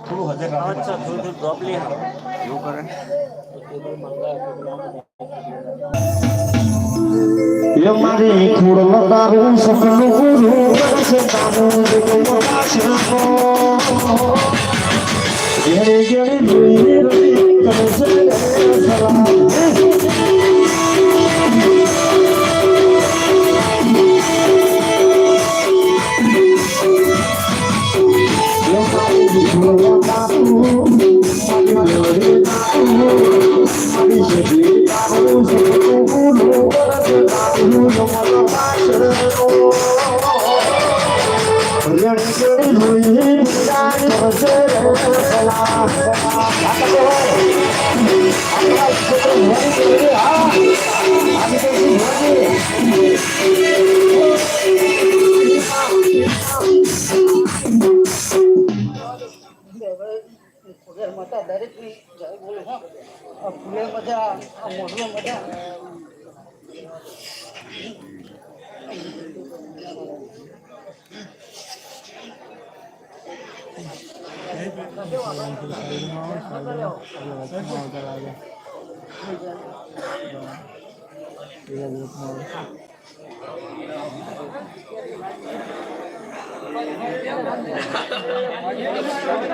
થોડું હાજર. અચ્છા થોડું થોડું પ્રોબ્લેમ એવું કરે એ મારી ખોડ લગારું સપનું પૂરું કરશે તારું દુઃખનો પાછળનો. ઘેરે ઘેરે જોઈ રહી કરશે સલાહ. દુઃખનો પાછળનો.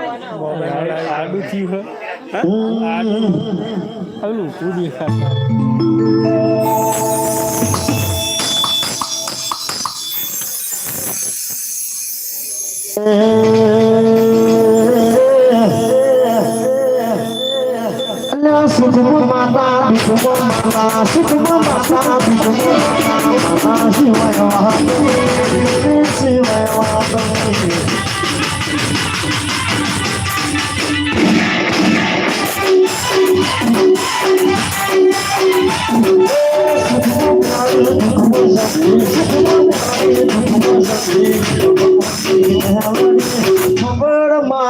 આડું થયું હે? આડું. આડું ખાતા Aşık mama tabi Aşıva yava Aşıva yava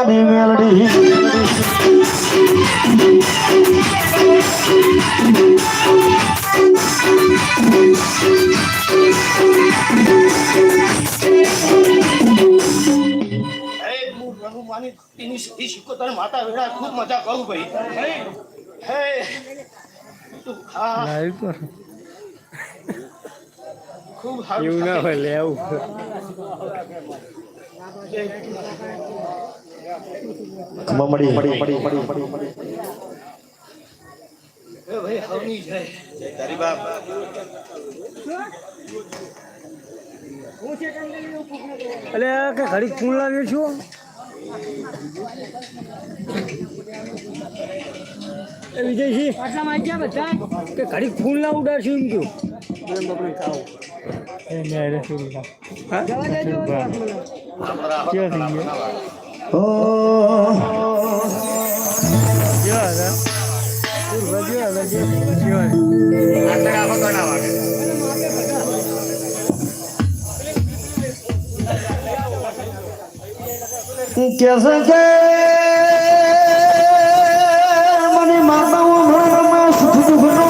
Melody, melody, melody. હું રઘુમાની એની શીખો તને માતા વેળા ખૂબ મજા કહું ભાઈ. હે. તું હા પર. ખૂબ સારું એવું ના હોય લેવું પડી પડી પડી ભાઈ હવની જય. તારી બાપ. અલે કે ઘડી ફૂલ લાવ્યો છું? એ વિજયજી આટલામાં આવી ગયા બધા કે ઘડી ફૂલ ના ઉડાડશું એમ કહ્યું શું હા કેવા થઈ કેવા હતા પૂર્વ જેવા હતા કેવા કે મને માતાઓ ભણવામાં સુખ દુઃખનો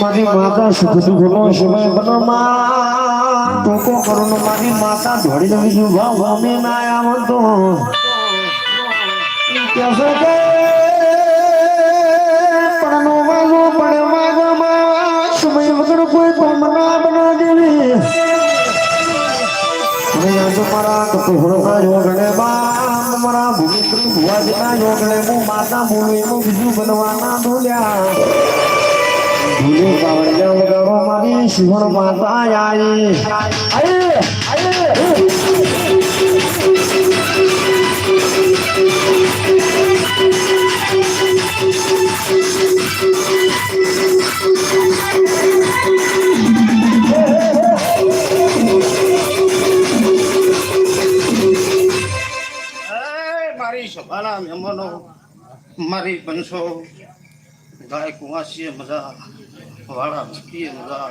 મારી માતા સુખ દુઃખનો સમય બનોમાં ટોકો કરુણ મારી માતા ધોડી દઉં છું ભાવ અમે ના આવો તો. કેસે કે પણ વાગો પણ વાગવામાં સમય વગર કોઈ પણ મના મેં તમારા કપોહરના યોગને બામ મારા ભૂમિત્રી ભુવાજીના યોગને હું માતા મૂવી હું બીજું બનવાના બોલ્યા ભૂલે કાવડિયા વગાડવા મારી શિવણ માતા આયે આયે મારી બનશો. ગાય, કુવાસીએ મજા, વાળા મૂકીએ મજા.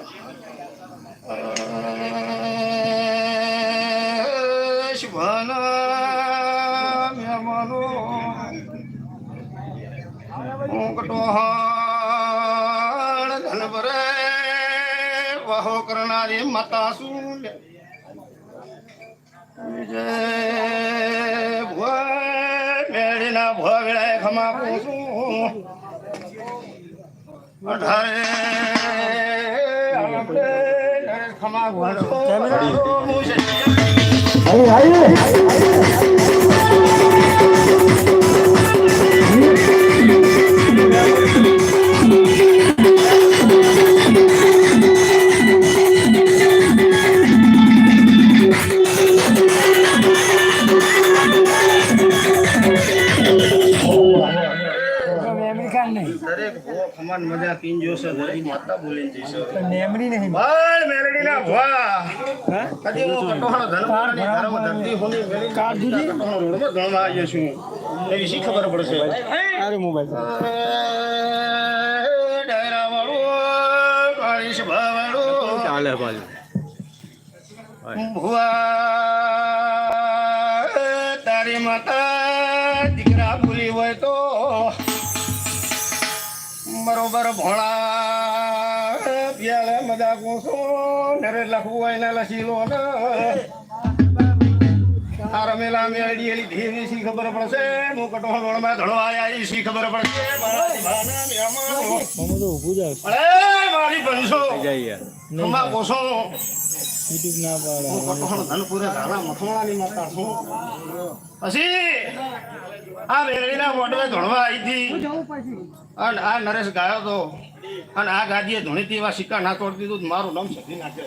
શુભના મહેમાનો. કટોહાળ ધન ભરે. વહો કરનારી માતા શું વિજય ભુવા ભુવા વેળાએ ખમા પૂછું. અઢારે ખમા પૂછું પીન જોશે માતા બોલીને જઈશે. નહીં. બાળ કદી હું? ધર્મ ધરતી હોની શી ખબર પડશે? અરે મોબાઈલ ડાયરા વાળું કાળીશ ભાવાળું. ચાલે ભાઈ. ભુવા તારી માતા બરોબર ભોળા. પ્યાલે મજા કોસો નરે લખવું હોય ને લખી લો ને. આ રમેલા મેં એલી ધીમી સી ખબર પડશે? હું કટોળ ગોળમાં ધણો આયા ઈ સી ખબર પડશે? મારા ઊભું જ અરે મારી બનશો જઈએ. કોસો કીધું ના પાડે પછી આ વેરણીના મોઢવે ધોણવા આવી હતી અને આ નરેશ ગાયો તો અને આ ગાદીએ ધોણીથી તેવા સિક્કા ના તોડી દીધું મારું નામ સધી નાખે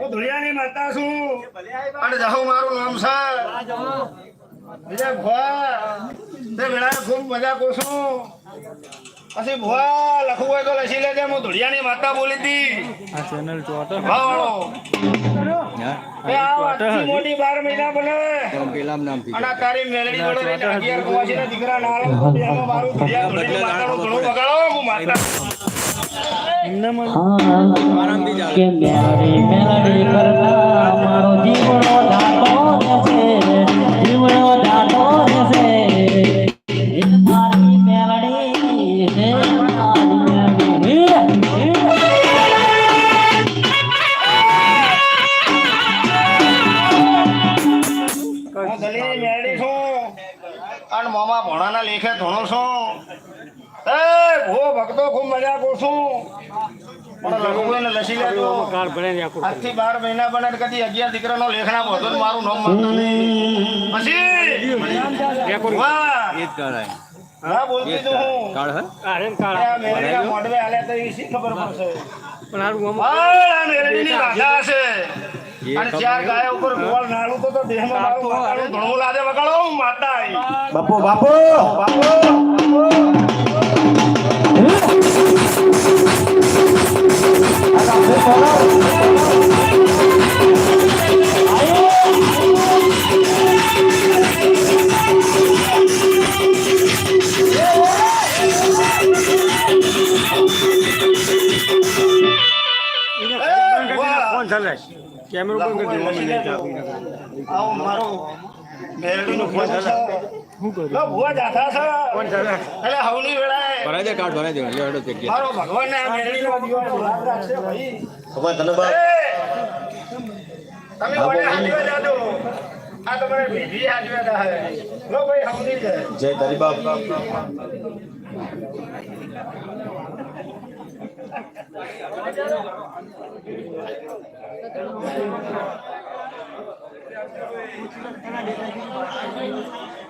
હું ધુળિયાની માતા છું. અને જાહુ મારું નામ છે. બીજા ભુવા. તે ખૂબ મજા કોશું પછી ભુવા લખવું હોય તો લખી લેજે. હું ધુળિયાની માતા બોલી હતી. આ ચેનલ ચોટો ભાવાળો એ આ વાતથી મોટી બાર મહિના બને. પેલામ નામથી અને તારી મેલડી કુવાસીના દીકરા ના આવે તો મારું ધુળિયા માતાનું ઘણું બગાડો. હું માતા. કે મેલડી મેલડી કરતા મારો અને મામા ભણાના લેખે ધણો છું એ ભો ભક્તો ખૂબ મજા કરશું છું. પણ લસી લેજો આજથી બાર મહિના બને કદી અગિયાર દીકરાનો લેખના બોધો મારું નામ નહીં. પછી? હા બોલતી તો હું? કાળ હે? અરે કે કાર આ મેલડીના મોઢવે હાલ્યા તો એ શી ખબર પડશે? પણ આ મેલડીની ભાષા છે. એ અને ચાર કેમેરો પણ કરી દેવાનો નહીં આવો મારો મેલડીનો ફોન છે. શું કરું લો, ભુવા જાથા છે. ફોન ચાલે એટલે હવની વેળાએ. ભરાઈ દે કાર્ડ ભરાઈ દે લે હેડો ચેક મારો ભગવાનને આ મેલડીનો દીવાનો લાભ રાખશે ભાઈ. ખબર તને બાપ તમે કોને હાજવે જાજો. આ તમારે ભીજી હાજવે થાય લો ભાઈ હવની જય તારી બાપ. બંધ કરીને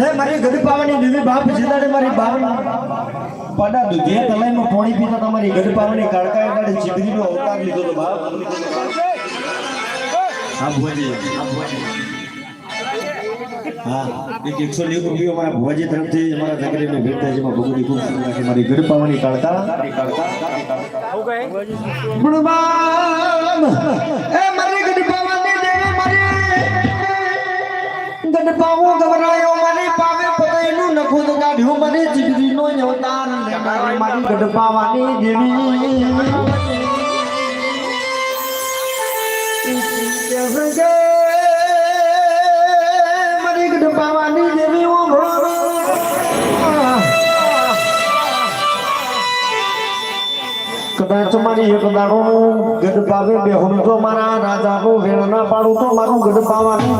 દે મારી ગઢ પાવાની દેવી બાપ જીદાડે મારી બાવન. પાડા દુધે તલાઈમાં પોણી પીતા તમારી ગઢ પાવાની કાળકા એડાડે ચીબરીનો અવતાર લીધો તો બાપ. હા એક એકસો નેવું રૂપિયો મારા ભુવાજી તરફથી અમારા નગરીને ભેટ થાય છે એમાં ભગવતી ખૂબ સુંદર છે મારી ગઢ પાવાની કાળકા. ગઢ પાવો ગવરાયો મને પાવે પતાઈનું નખુદ કાઢ્યું મને જીગરીનો યવતાર. મારી ગઢ પાવાની દેવી. મારી એક દાડોનું ગઢ પાવે બેહું તો મારા પાડું તો મારું ગઢ પાવાની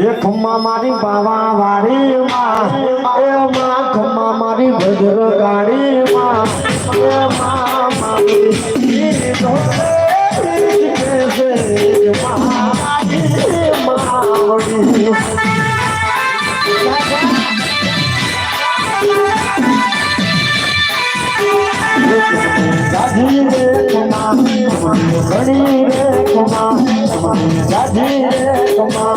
એ ખમ્મા મારી પાવા વાળી માં એ માં મારી ભદ્ર ગાડી માં મારી કેસે મારી માવડી ગાજી રે કમા ઘણી રે કમા ગાજી રે કમા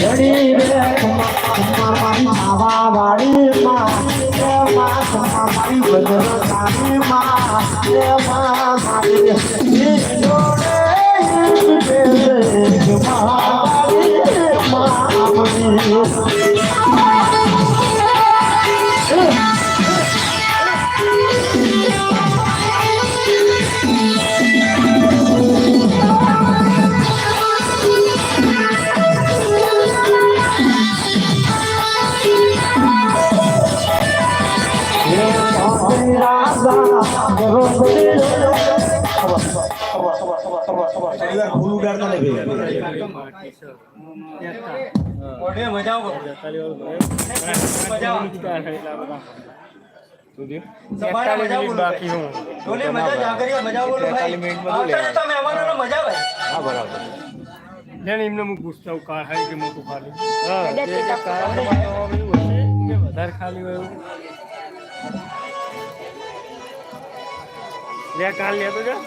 ઘણી રે કમા કમા મારી માવા વાળી માં એ માં કમા મારી બદર કાની માં એ માં મારી ઈ જોડે ઈ એમને હું પૂછતા કાર હારી કે મોટું ખાલી વધારે ખાલી હોય લે કાલ લેતો જા.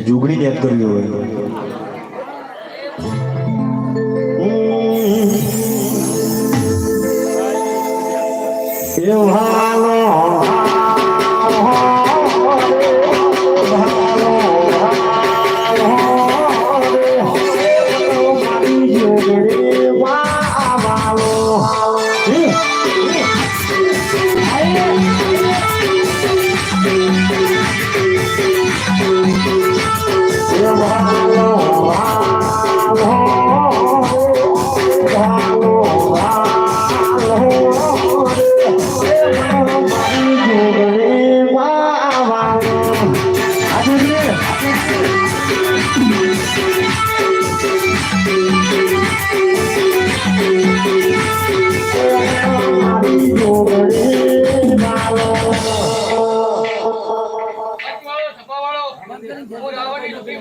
જુગડી યાદ કરવી હોય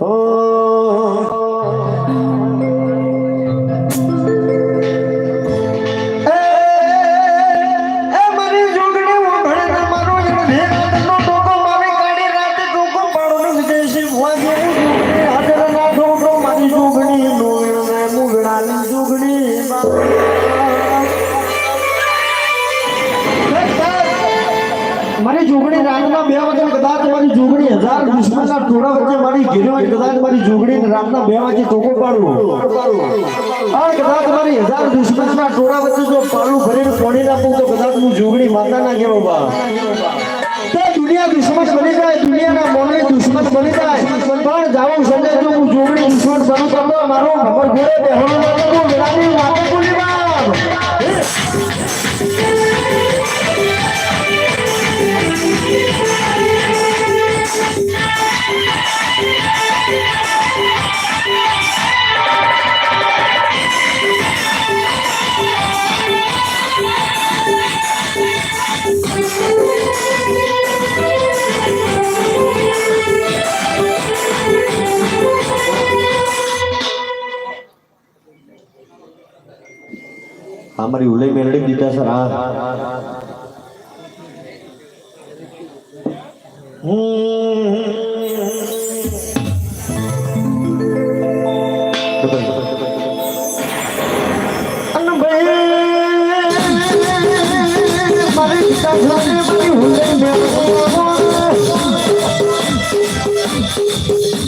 Oh ટોળા વચ્ચે મારી ઘેરી કદાચ મારી જોગડી રાતના બે વાગે ટોકો પાડવું આ કદાચ મારી હજાર દુશ્મનના ટોળા વચ્ચે જો પાડું ભરીને પોણી નાખું તો કદાચ હું જોગડી માતા ના કહેવો બા. તો દુનિયા દુશ્મન બની જાય, દુનિયાના મોને દુશ્મન બની જાય. પણ જાવું સમજે જો હું જોગડી દુશ્મન બનું તો મારો નંબર ઘોડે બેહવાનો તો હું વેળાની વાતે બોલી બાપ હા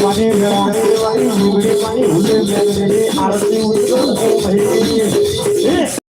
મારી ઉલઈ મેળડી દીધા સર હા આરતી મારી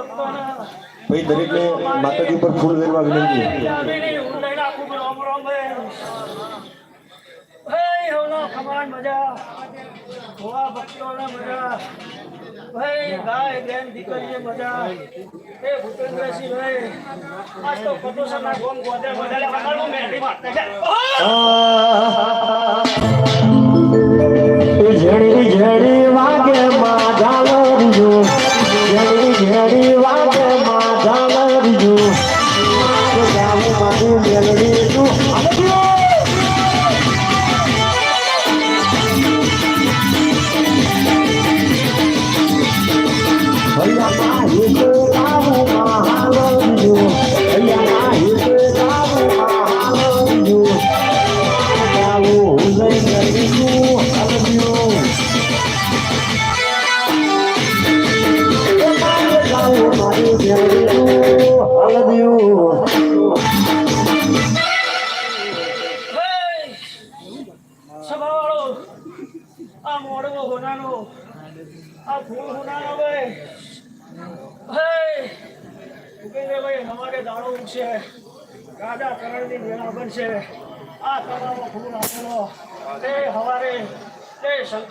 ભાઈ, દરેકને માતાજી ઉપર ફૂલ વેરવા વિનંતી. ભાઈ ગાય બેન દીકરીએ મજા એ ભૂપેન્દ્રસિંહ ભાઈ આજ તો કટોસરના ગોમ ગોદે બધાને મેળી મારતા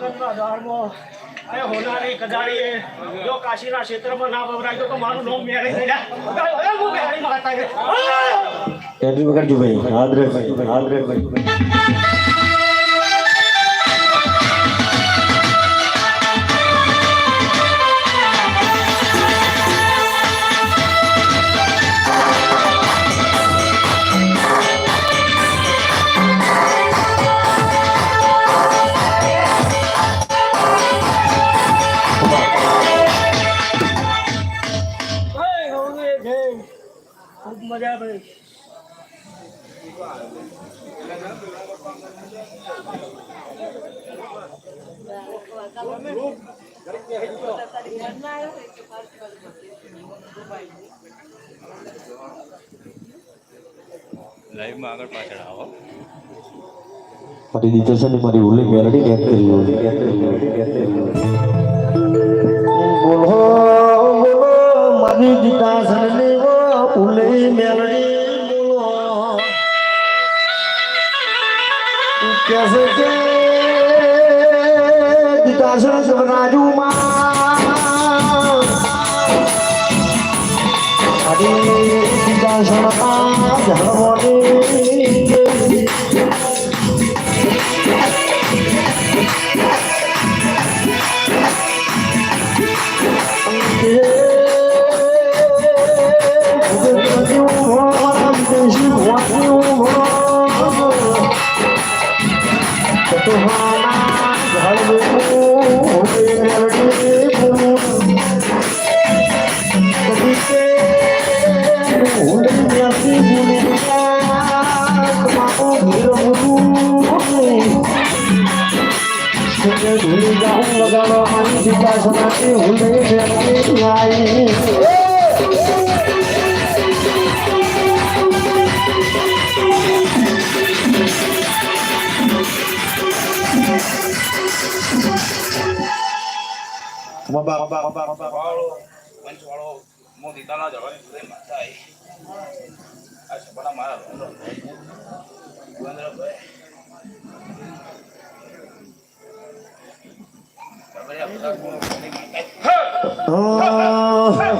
શંકરના દાળમાં એ હોનારી કજાડીએ જો કાશીના ક્ષેત્રમાં ના વવરાય તો મારું નામ મેળી થઈ જાય હું મેળી માતા સાઈડમાં આગળ પાછળ આવો. મારી દીધો ને મારી ઉલ્લેખ વેલડી ગેપ કરી ઉલ્લેખ ગેપ કરી ઉલ્લેખ ગેપ કરી બોલો બોલો મેલડી, બોલો. કેસે કે દીધા સવરાજુ માં. Hare Krishna Hare Krishna મારી સીતા સમાતી હું આવી બાબા બાબા બાબા વાળો Oh,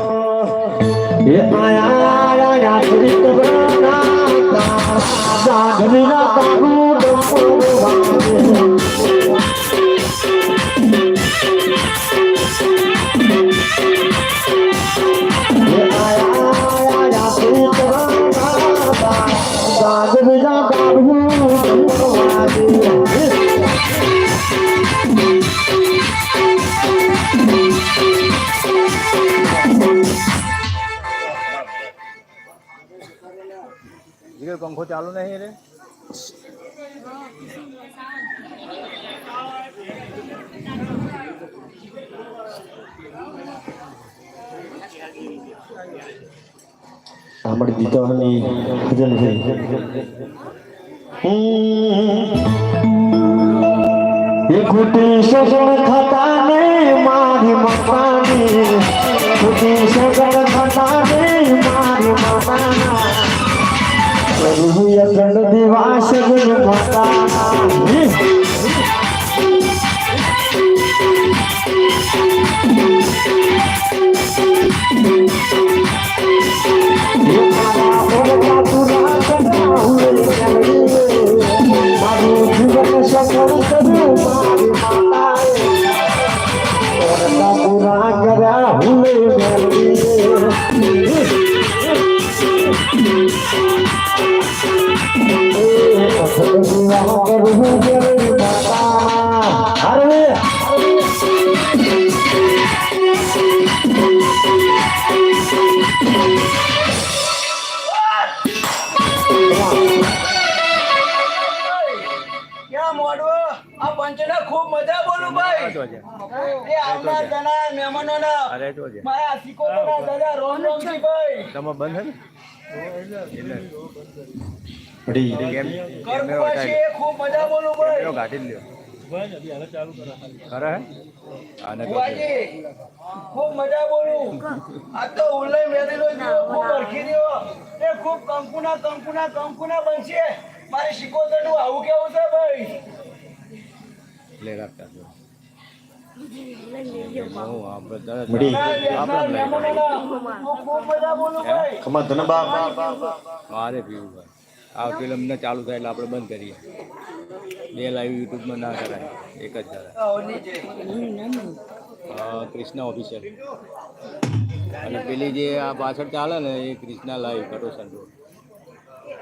અમારી દીતાની ભજન છે. એ ખોટી સગણ થતા ને મારી મકાની ખોટી સગણ થતા ને મારી મકાના પ્રભુ અગણ દિવાસ માતા થી તમે બંધ હે ને? પડી ખૂબ મજા બોલું ભાઈ. ગાડી લ્યો? ખરા હે? આને કહો. બુઆજી ખૂબ મજા બોલું. આ તો ખૂબ અરખી રહ્યો એ ખૂબ કંકુના કંકુના કંકુના બનશે. મારે સિકોતરનું આવું કેવું છે ભાઈ? લે રાખતા મારે આ ફિલ્મ ને ચાલુ થાય એટલે આપણે બંધ કરીએ બે લાઈવ યુટ્યુબમાં ના કરાય એક જ કરાય ક્રિષ્ના ઓફિશિયલ અને પેલી જે આ પાછળ ચાલે ને એ ક્રિષ્ના લાઈવ કટોસન રોડ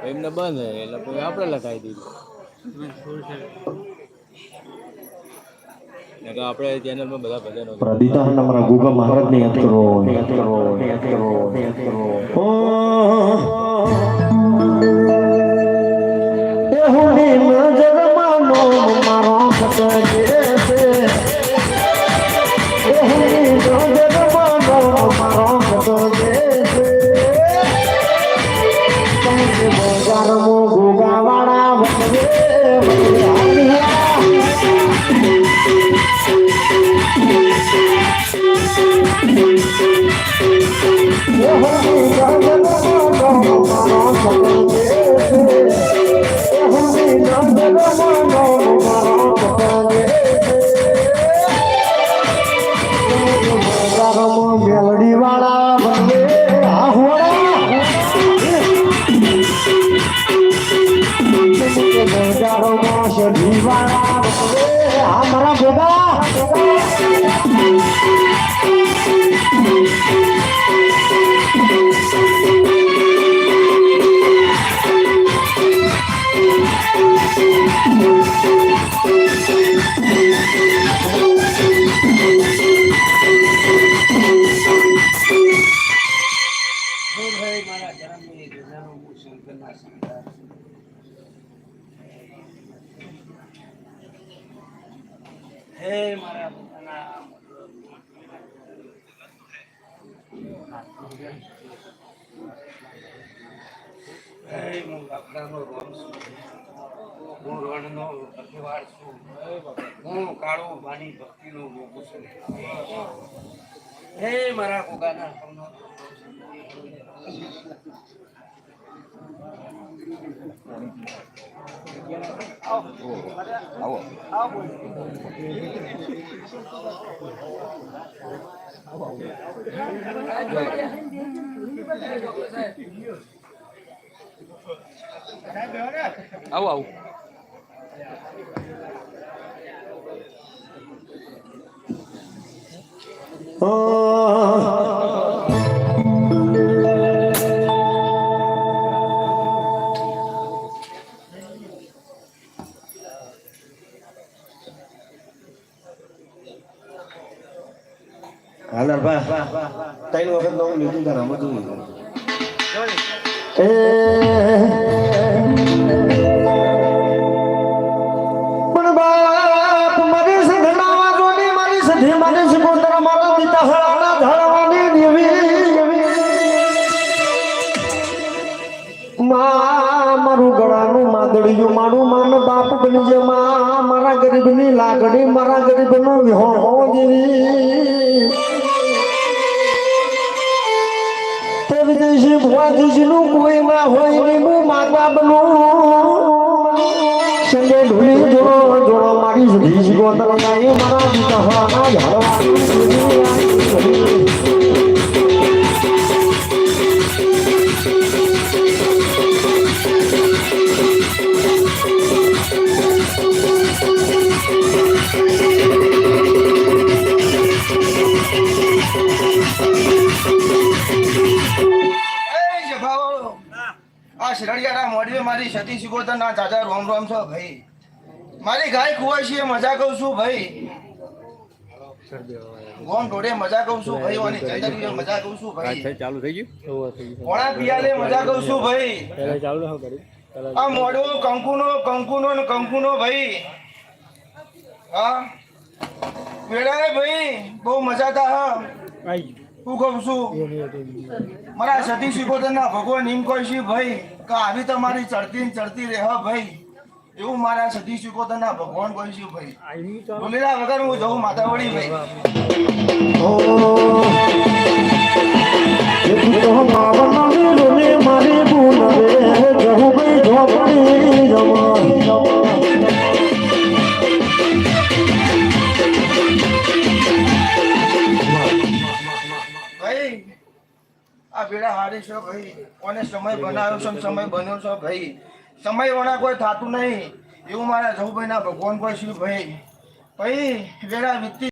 એમને બંધ એટલે આપણે લખાવી દીધું આપણે ચેનલમાં બધા ભજનો. પ્રદીતા હમણાં ગુગા મહારાજ ને યાદ કરો યાદ કરો યાદ કરો યાદ કરો હું અખિવાળ છું. હું કાળો માની ભક્તિનો ભોગું છું. હે મારા આવો આવો. હાલ ભા ત્રણ વખત નવું લીધું તારા બધું પણ માદળિયું મારું માન બાપ બની જે માં. મારા ગરીબની લાગણી મારા ગરીબનો વિહોણ હો જેવી તે વિદેશી ભુવાજીનું કોઈ ના હોય ને હું માતા બનું સંગે ઢોલી જોડો જોડો મારી ઝાડવા શિરડિયાના મોઢવે મારી સતી સિકોતર ના દાદા રોમ રોમ છો ભાઈ. મારી ગાય ખુવાય છે મજા કહું છું ભાઈ. ગોમ ઢોળે મજા કહું છું ભાઈ. અને ચંદરીએ મજા કહું છું ભાઈ. ચાલુ થઈ ગયું? કોણા પિયાલે મજા કહું છું ભાઈ. આ મોઢો કંકુનો કંકુનો ને કંકુનો ભાઈ. હા. વેળાએ ભાઈ બહુ મજા તા હા. હું કહું છું. મારા સતી શિકોતર ના ભગવાન એમ કહે છે ભાઈ. કે આવી તમારી ચડતી ને ચડતી રહે ભાઈ. એવું મારા સધી શિકોતર તને ભગવાન કહે છું ભાઈ? બોલેલા વગર હું જઉં માતાવડી ભાઈ. મારી ભૂલ જમા ભાઈ આ બેડા હારી છે ભાઈ. કોને સમય બનાવ્યો છે સમય બન્યો છે ભાઈ. સમય વણા કોઈ થતું નહીં. એવું મારા જહુભાઈ ના ભગવાન કોઈ શિવ ભાઈ. ભાઈ, વેળા વીતી